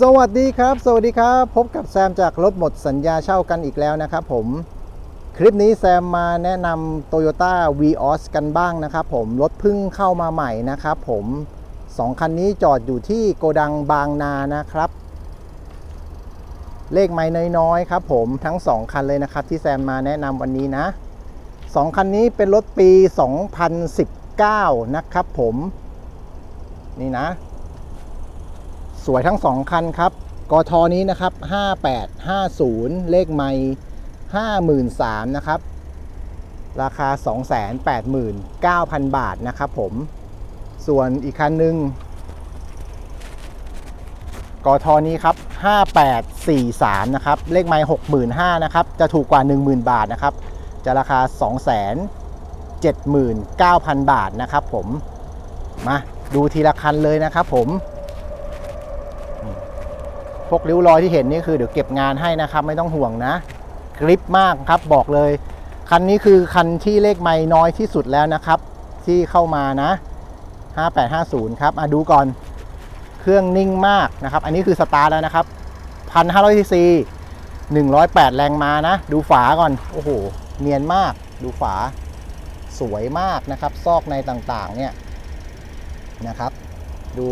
สวัสดีครับ สวัสดีครับ พบกับแซมจากรถหมดสัญญาเช่ากันอีกแล้วนะครับผม คลิปนี้แซมมาแนะนำ Toyota Vios กันบ้างนะครับผม รถพิ่งเข้ามาใหม่นะครับผมสองคันนี้จอดอยู่ที่โกดังบางนานะครับ เลขไม่น้อยๆครับผมทั้ง 2 คันเลยนะครับที่แซมมาแนะนำวันนี้นะ 2 คันนี้เป็นรถปี 2019 นะครับผม นี่นะ สวยทั้ง 2 คันครับกทนี้นะครับ 5850 เลขไม่53,000นะครับ ราคา 289,000 บาทนะครับผม ส่วนอีกคันหนึ่งกทนี้ครับ 5843 นะครับ เลขไม่65,000นะครับ จะถูกกว่า 10,000 บาทนะครับ จะราคา 279,000 บาทนะครับผม มาดูทีละคันเลยนะครับผม พวกริ้วรอยที่เห็นนี่คือเดี๋ยวเก็บงานให้นะครับไม่ต้องห่วงนะกริปมากครับบอกเลย คันนี้คือคันที่เลขไม่น้อยที่สุดแล้วนะครับ ที่เข้ามานะ 5850 ครับอะดูก่อนเครื่องนิ่งมากนะครับ อันนี้คือสตาร์แล้วนะครับ 1,500ซีซี108 แรงมานะ ดูฝาก่อน โอ้โห เนียนมาก ดูฝา สวยมากนะครับ ซอกในต่างๆ เนี่ยนะครับ ดู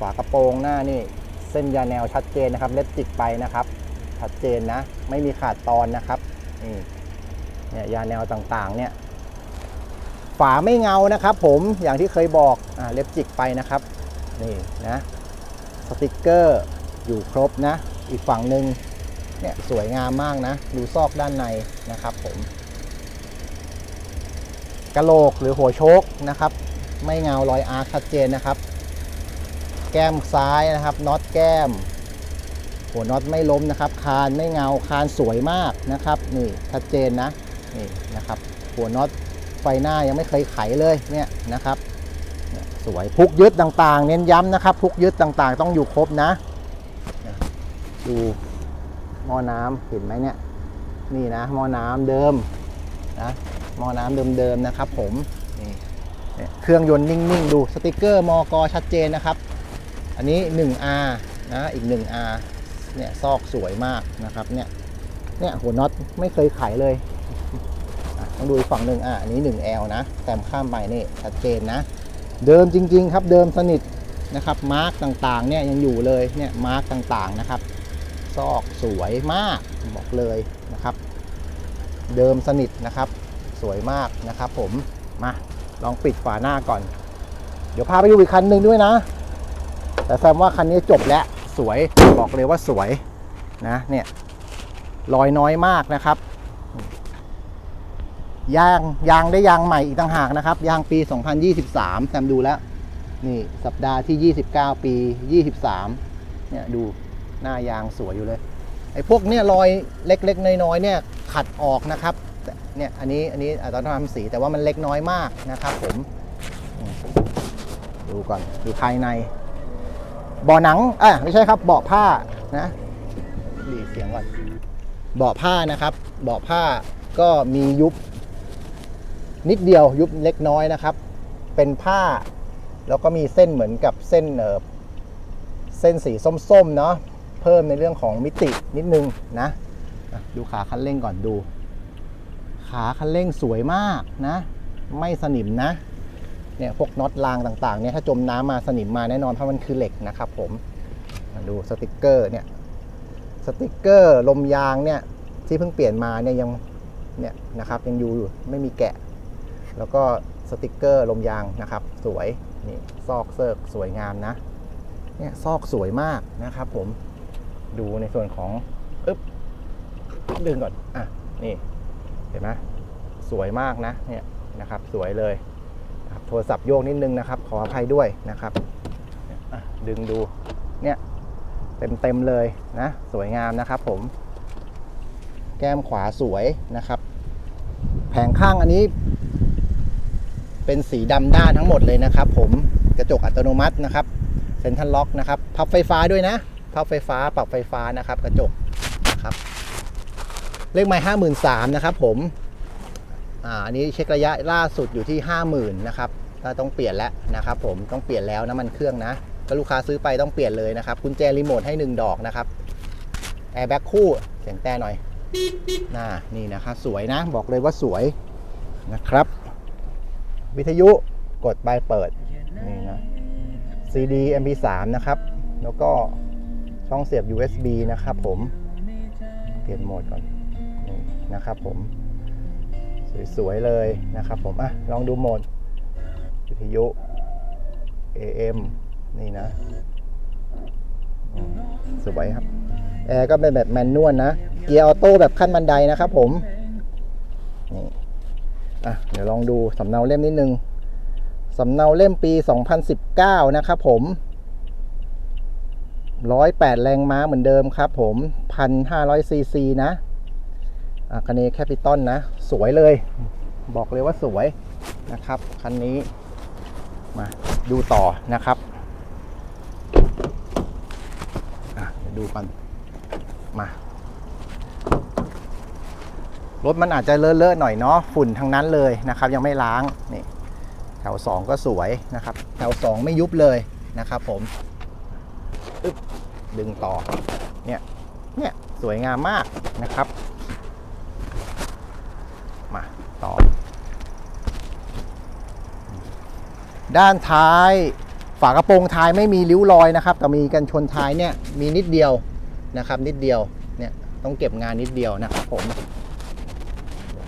ฝากระโปรงหน้านี่ เส้นยาแนวชัดเจนนะครับ เล็บจิกไปนะครับ ชัดเจนนะ ไม่มีขาดตอนนะครับนี่เนี่ยยาแนวต่างๆ เนี่ย ฝาไม่เงานะครับผมอย่างที่เคยบอกอ่าเล็บจิกไปนะครับนี่นะสติกเกอร์อยู่ครบนะ อีกฝั่งหนึ่งเนี่ยสวยงามมากนะ ดูซอกด้านในนะครับผมกระโหลกหรือหัวโชคนะครับ ไม่เงารอยอาร์ชัดเจนนะครับ แก้มซ้ายนะครับน็อตแก้มหัวน็อตไม่ล้มนะครับ คานไม่เงาคานสวยมากนะครับนี่ชัดเจนนะนี่นะครับ หัวน็อตไฟหน้ายังไม่เคยไขเลยเนี่ยนะครับสวยพุกยึดต่างๆ เน้นย้ำนะครับพุกยึดต่างๆ ต้องอยู่ครบนะ ดูหม้อน้ำเห็นไหมเนี่ยนี่นะหม้อน้ำเดิมนะหม้อน้ำเดิมๆนะครับ ผมนี่เนี่ยเครื่องยนต์นิ่งๆ ดูสติกเกอร์มอกชัดเจนนะครับ อันนี้ 1R นะ อีก 1R เนี่ย ซอกสวยมากนะครับ เนี่ย เนี่ย หัวน็อตไม่เคยไขเลยต้องดูอีกฝั่งหนึ่งอะอันนี้ 1L นะ แต้มข้ามไปนี่ชัดเจนนะ เดิมจริง ๆ ครับ เดิมสนิทนะครับ มาร์กต่างๆ เนี่ยยังอยู่เลย เนี่ย มาร์กต่างๆ นะครับ ซอกสวยมาก บอกเลยนะครับ เดิมสนิทนะครับ สวยมากนะครับผม มา ลองปิดฝาหน้าก่อน เดี๋ยวพาไปดูอีกคันหนึ่งด้วยนะ แต่แซมว่าคันนี้จบแล้วสวยบอกเลยว่าสวยนะเนี่ยรอยน้อยมากนะครับ ยางยางได้ยางใหม่อีกต่างหากนะครับ ยางปี 2023 แซมดูแล้ว นี่สัปดาห์ที่ 29 ปี 23 เนี่ยดูหน้ายางสวยอยู่เลยไอ้พวกเนี่ยรอยเล็กๆน้อยๆเนี่ยขัดออกนะครับเนี่ยอันนี้อันนี้อาจจะต้องทำสีแต่ว่ามันเล็กน้อยมากนะครับผม ดูก่อนดูภายใน บาะหนังอะไม่ใช่ครับเบาะผ้านะดีเสียงก่อนเบาะผ้านะครับเบาะผ้าก็มียุบ นิดเดียวยุบเล็กน้อยนะครับ เป็นผ้า แล้วก็มีเส้นเหมือนกับเส้นเออเส้นสีส้มๆเนาะเพิ่มในเรื่องของมิตินิดนึงนะอะดูขาคันเร่งก่อนดู ขาคันเร่งสวยมากนะ ไม่สนิมนะ เนี่ยพวกน็อตรางต่างๆเนี่ยถ้าจมน้ำมาสนิมมาแน่นอนเพราะมันคือเหล็กนะครับผมมาดูสติกเกอร์เนี่ยสติกเกอร์ลมยางเนี่ยที่เพิ่งเปลี่ยนมาเนี่ยยังเนี่ยนะครับยังอยู่อยู่ไม่มีแกะ แล้วก็สติกเกอร์ลมยางนะครับ สวยนี่ซอกเซิร์กสวยงามนะเนี่ยซอกสวยมากนะครับ ผมดูในส่วนของอึ๊บดึงก่อนอะนี่เห็นไหมสวยมากนะเนี่ยนะครับ สวยเลย โทรศัพท์โยกนิดนึงนะครับ ขออภัยด้วยนะครับดึงดูเนี่ยเต็มเต็มๆเลยนะสวยงามนะครับผม แก้มขวาสวยนะครับ แผงข้างอันนี้ เป็นสีดำด้านทั้งหมดเลยนะครับ ผมกระจกอัตโนมัตินะครับเซ็นทรัลล็อกนะครับพับไฟฟ้าด้วยนะพับไฟฟ้าปรับไฟฟ้านะครับ กระจกนะครับเลขไม้ห้าหมื่นสามนะครับผม อ่าอันนี้เช็คระยะล่าสุดอยู่ที่ 50,000นะครับต้องเปลี่ยนแล้วนะครับผมต้องเปลี่ยนแล้วน้ำมันเครื่องนะก็ลูกค้าซื้อไปต้องเปลี่ยนเลยนะครับกุญแจรีโมทให้ 1 ดอกนะครับแอร์แบ็กคู่เสียงแต่หน่อยน่านี่นะครับสวยนะบอกเลยว่าสวยนะครับ วิทยุกดไปเปิดนี่นะ CD MP3 นะครับ แล้วก็ช่องเสียบ USB นะครับผม เปลี่ยนโหมดก่อนนี่นะครับผม สวยๆเลยนะครับผมอะลองดูโหมดวิทยุ AM นี่นะ สวยครับ แอร์ก็เป็นแบบแมนนวลนะ เกียร์ออโต้แบบขั้นบันไดนะครับผมนี่อะเดี๋ยวลองดูสำเนาเล่มนิดนึงสำเนาเล่มปี 2019 นะครับผม 108 แรงม้าเหมือนเดิมครับผม 1,500ซีซีนะ อากาเนแคปิตอลนะ สวยเลย บอกเลยว่าสวยนะครับ คันนี้มาดูต่อนะครับดูกันมารถมันอาจจะเลอะๆหน่อยเนาะฝุ่นทั้งนั้นเลยนะครับ ยังไม่ล้างนี่แถว 2 ก็สวยนะครับ แถว 2 ไม่ยุบเลยนะครับ ผมอึ๊บดึงต่อเนี่ยเนี่ยสวยงามมากนะครับ มาต่อ ด้านท้าย ฝากระโปรงท้ายไม่มีริ้วรอยนะครับ แต่มีกันชนท้ายเนี่ยมีนิดเดียวนะครับ นิดเดียวเนี่ยต้องเก็บงานนิดเดียวนะครับผม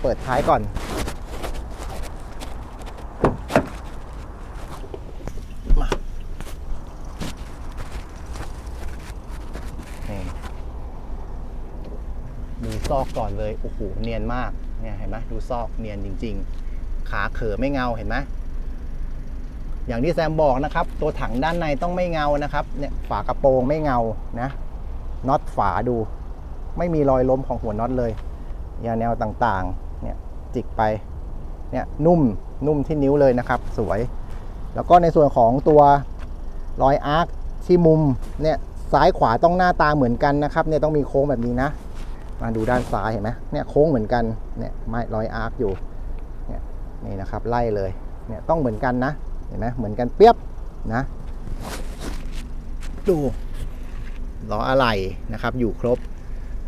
เปิดท้ายก่อนนี่ดูซอกก่อนเลย โอ้โห เนียนมาก เนี่ยเห็นไหมดูซอกเนียนจริง ๆ ขาเขอไม่เงาเห็นไหม อย่างที่แซมบอกนะครับ ตัวถังด้านในต้องไม่เงานะครับเนี่ยฝากระโปรงไม่เงานะน็อตฝาดู ไม่มีรอยล้มของหัวน็อตเลยยาแนวต่างๆเนี่ยจิกไปเนี่ยนุ่มนุ่มที่นิ้วเลยนะครับ สวย แล้วก็ในส่วนของตัวรอยอาร์คที่มุมเนี่ยซ้ายขวาต้องหน้าตาเหมือนกันนะครับเนี่ยต้องมีโค้งแบบนี้นะ มาดูด้านซ้ายเห็นไหมเนี่ยโค้งเหมือนกันเนี่ยไม้รอยอาร์คอยู่เนี่ยนี่นะครับไล่เลยเนี่ยต้องเหมือนกันนะ เห็นไหมเหมือนกันเปียบนะดูล้ออะไหล่นะครับ อยู่ครบ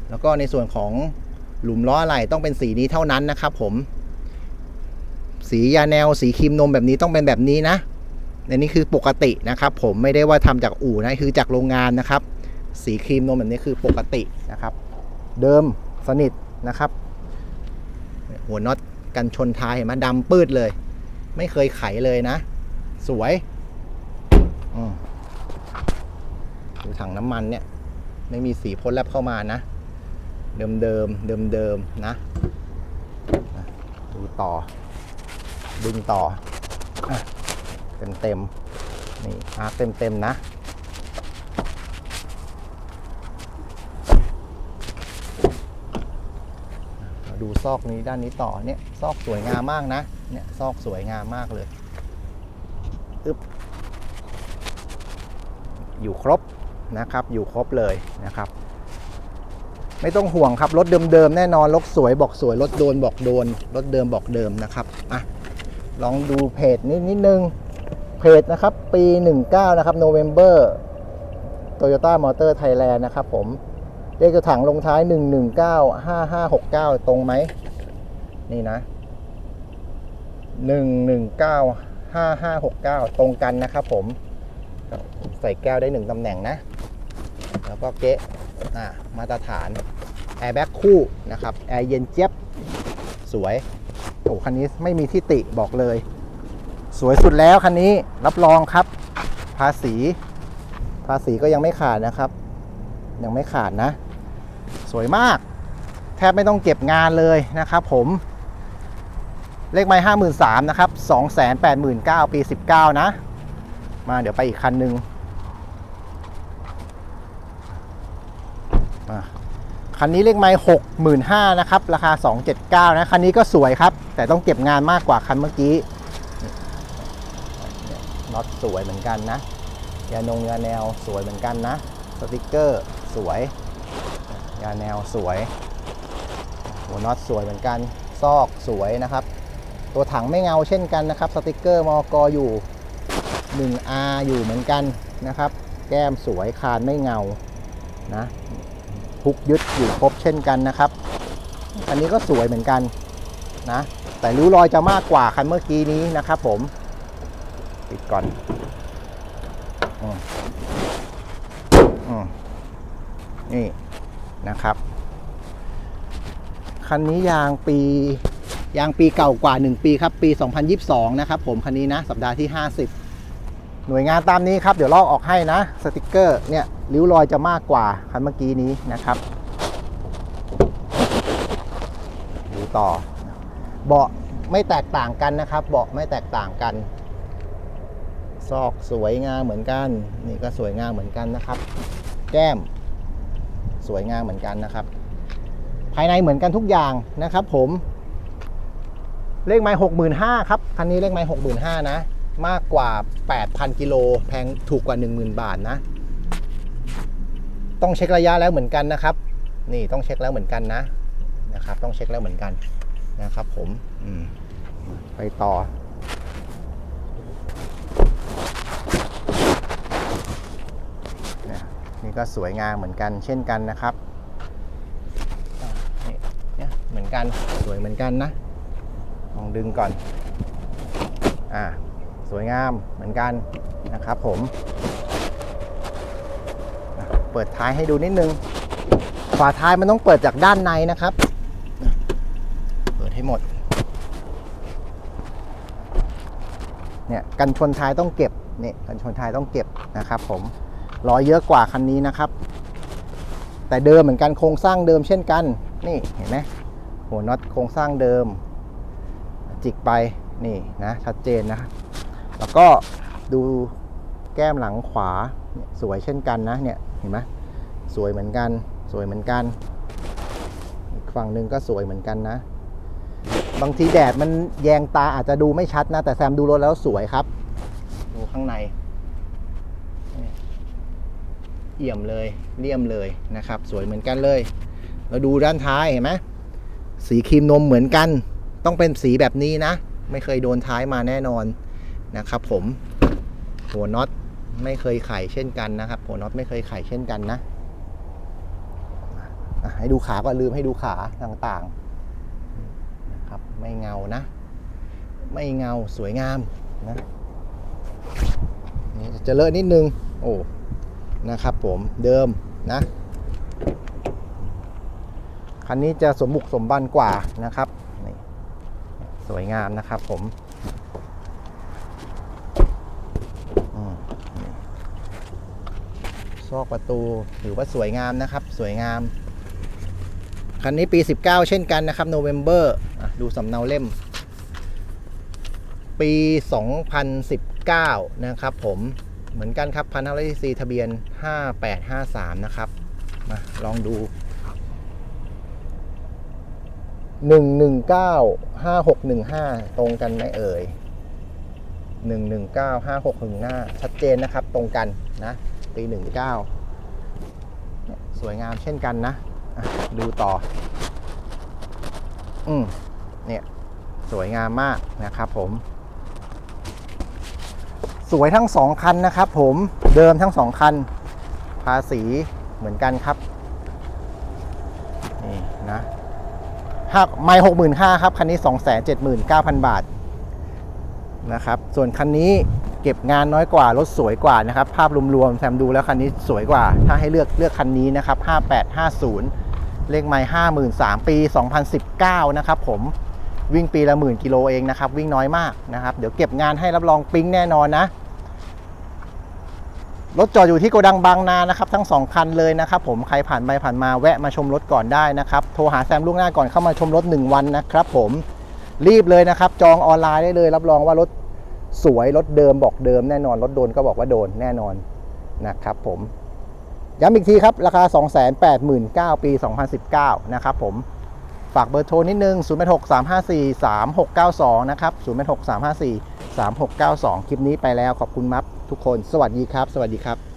แล้วก็ในส่วนของหลุมล้ออะไหล่ต้องเป็นสีนี้เท่านั้นนะครับ ผม สียาแนวสีครีมนมแบบนี้ต้องเป็นแบบนี้นะอันนี้คือปกตินะครับ ผมไม่ได้ว่าทำจากอู่นะคือจากโรงงานนะครับ สีครีมนมแบบนี้คือปกตินะครับ เดิมสนิทนะครับ หัวน็อตกันชนท้ายเห็นไหมดำปืดเลย ไม่เคยไขเลยนะ สวยดูถังน้ำมันเนี่ย ไม่มีสีพ่นแลบเข้ามานะ เดิมเดิมเดิมเดิมนะ ดูต่อ ดึงต่อ เต็มเต็มนี่อาร์เต็มเต็มนะดูซอกนี้ด้านนี้ต่อเนี่ยซอกสวยงามมากนะเนี่ยซอกสวยงามมากเลย อึบอยู่ครบนะครับ อยู่ครบเลยนะครับ ไม่ต้องห่วงครับ รถเดิมๆแน่นอน รถสวยบอกสวย รถโดนบอกโดน รถเดิมบอกเดิมนะครับอะลองดูเพจนิดนิดนึง เพจนะครับ ปี 19 นะครับ November Toyota Motor Thailand นะครับผมเลขกระถังลงท้าย 119 5569 ตรงไหม นี่นะ 119 5569 ตรงกันนะครับผม ใส่แก้วได้1ตำแหน่งนะ แล้วก็เก๊ะมาตรฐานแอร์แบ็กคู่นะครับแอร์เย็นเจี๊ยบสวยโอ้คันนี้ไม่มีที่ติบอกเลย สวยสุดแล้วคันนี้รับรองครับ ภาษี ภาษีก็ยังไม่ขาดนะครับ ยังไม่ขาดนะ สวยมาก แทบไม่ต้องเก็บงานเลยนะครับผม เลขไม้ห้าหมื่นสามนะครับสองแสนแปดหมื่นเก้าปีสิบเก้านะ มาเดี๋ยวไปอีกคันหนึ่งคันนี้เลขไม้หกหมื่นห้านะครับ ราคาสองเจ็ดเก้านะ คันนี้ก็สวยครับ แต่ต้องเก็บงานมากกว่าคันเมื่อกี้น็อตสวยเหมือนกันนะยานงยาแนวสวยเหมือนกันนะ สติกเกอร์สวย ยาแนวสวย หัวน็อตสวยเหมือนกัน ซอกสวยนะครับ ตัวถังไม่เงาเช่นกันนะครับสติกเกอร์มอกอยู่ 1R อยู่เหมือนกันนะครับ แก้มสวยคานไม่เงานะพุกยึดอยู่ครบเช่นกันนะครับอันนี้ก็สวยเหมือนกันนะแต่ริ้วรอยจะมากกว่าคันเมื่อกี้นี้นะครับผมปิดก่อนออนี่นะครับ คันนี้ยางปี ยางปีเก่ากว่า 1 ปีครับ ปี 2022 นะครับผมคันนี้นะ สัปดาห์ที่ 50 หน่วยงานตามนี้ครับ เดี๋ยวลอกออกให้นะ สติกเกอร์เนี่ยริ้วรอยจะมากกว่าคันเมื่อกี้นี้นะครับ ดูต่อ เบาะไม่แตกต่างกันนะครับ เบาะไม่แตกต่างกัน ซอกสวยงามเหมือนกัน นี่ก็สวยงามเหมือนกันนะครับ แก้ม สวยงามเหมือนกันนะครับ ภายในเหมือนกันทุกอย่างนะครับ ผม เลขไม้หกหมื่นห้าครับคันนี้เลขไม้หกหมื่นห้านะ มากกว่า 8,000 กิโลแพงถูกกว่า 10,000 บาทนะ ต้องเช็คระยะแล้วเหมือนกันนะครับ นี่ต้องเช็คแล้วเหมือนกันนะนะครับ ต้องเช็คแล้วเหมือนกันนะครับ ผมอืมไปต่อนี่ก็สวยงามเหมือนกันเช่นกันนะครับนี่เหมือนกันสวยเหมือนกันนะ ลองดึงก่อน อ่า สวยงามเหมือนกันนะครับผมเปิดท้ายให้ดูนิดนึง ฝาท้ายมันต้องเปิดจากด้านในนะครับ เปิดให้หมด เนี่ยกันชนท้ายต้องเก็บเนี่ยกันชนท้ายต้องเก็บนะครับผมล้อยเยอะกว่าคันนี้นะครับ แต่เดิมเหมือนกันโครงสร้างเดิมเช่นกัน นี่เห็นไหมหัวน็อตโครงสร้างเดิม จิกไปนี่นะชัดเจนนะ แล้วก็ดูแก้มหลังขวาสวยเช่นกันนะเนี่ยเห็นไหมสวยเหมือนกัน สวยเหมือนกันอีกฝั่งหนึ่งก็สวยเหมือนกันนะ บางทีแดดมันแยงตาอาจจะดูไม่ชัดนะ แต่แซมดูรถแล้วสวยครับดูข้างในเอี่ยมเลยเลี่ยมเลยนะครับ สวยเหมือนกันเลย เราดูด้านท้ายเห็นไหมสีครีมนมเหมือนกัน ต้องเป็นสีแบบนี้นะ ไม่เคยโดนท้ายมาแน่นอนนะครับผมหัวน็อตไม่เคยไขเช่นกันนะครับหัวน็อตไม่เคยไขเช่นกันนะให้ดูขาก็ลืมให้ดูขาต่างๆนะครับไม่เงานะ ไม่เงาสวยงามนะนี่จะเลอะนิดนึง โอ้นะครับผมเดิมนะคันนี้จะสมบุกสมบันกว่านะครับ สวยงามนะครับผมอืมนี่ซอกประตูถือว่าสวยงามนะครับ สวยงาม คันนี้ปี 19 เช่นกันนะครับโนเวม ber อะดูสำเนาเล่ม ปี 2019 นะครับผมเหมือนกันครับพันห้าร้อยซีทะเบียน 5853 นะครับมาลองดู 119 5615 ตรงกันไหมเอ่ย 119 5615 ชัดเจนนะครับตรงกันนะปี19เนี่ยสวยงามเช่นกันนะะดูต่อ อืมเนี่ย สวยงามมากนะครับผม สวยทั้งสองคันนะครับผมเดิมทั้งสองคัน ภาษีเหมือนกันครับ นี่นะ หักไม่หกหมื่นห้าครับ คันนี้สองแสนเจ็ดหมื่นเก้าพันบาทนะครับ ส่วนคันนี้เก็บงานน้อยกว่ารถสวยกว่านะครับ ภาพรวมๆแซมดูแล้วคันนี้สวยกว่า ถ้าให้เลือกเลือกคันนี้นะครับ5850เลขไม่53,000ปี2019นะครับ ผมวิ่งปีละหมื่นกิโลเองนะครับ วิ่งน้อยมากนะครับ เดี๋ยวเก็บงานให้รับรองปิ๊งแน่นอนนะ รถจอดอยู่ที่โกดังบางนานะครับทั้งสองคันเลยนะครับผมใครผ่านไปผ่านมาแวะมาชมรถก่อนได้นะครับโทรหาแซมล่วงหน้าก่อนเข้ามาชมรถ 1 วันนะครับผมรีบเลยนะครับ จองออนไลน์ได้เลย รับรองว่ารถสวยรถเดิมบอกเดิมแน่นอนรถโดนก็บอกว่าโดนแน่นอนนะครับผมย้ำอีกทีครับ ราคา 289,000ปี 2019 นะครับผม ฝากเบอร์โทรนิดนึง 0 8 6 3 5 4 3 6 9 2 นะครับ 0 8 6 3 5 4 3 6 9 2 คลิปนี้ไปแล้วขอบคุณมับทุกคน สวัสดีครับ สวัสดีครับ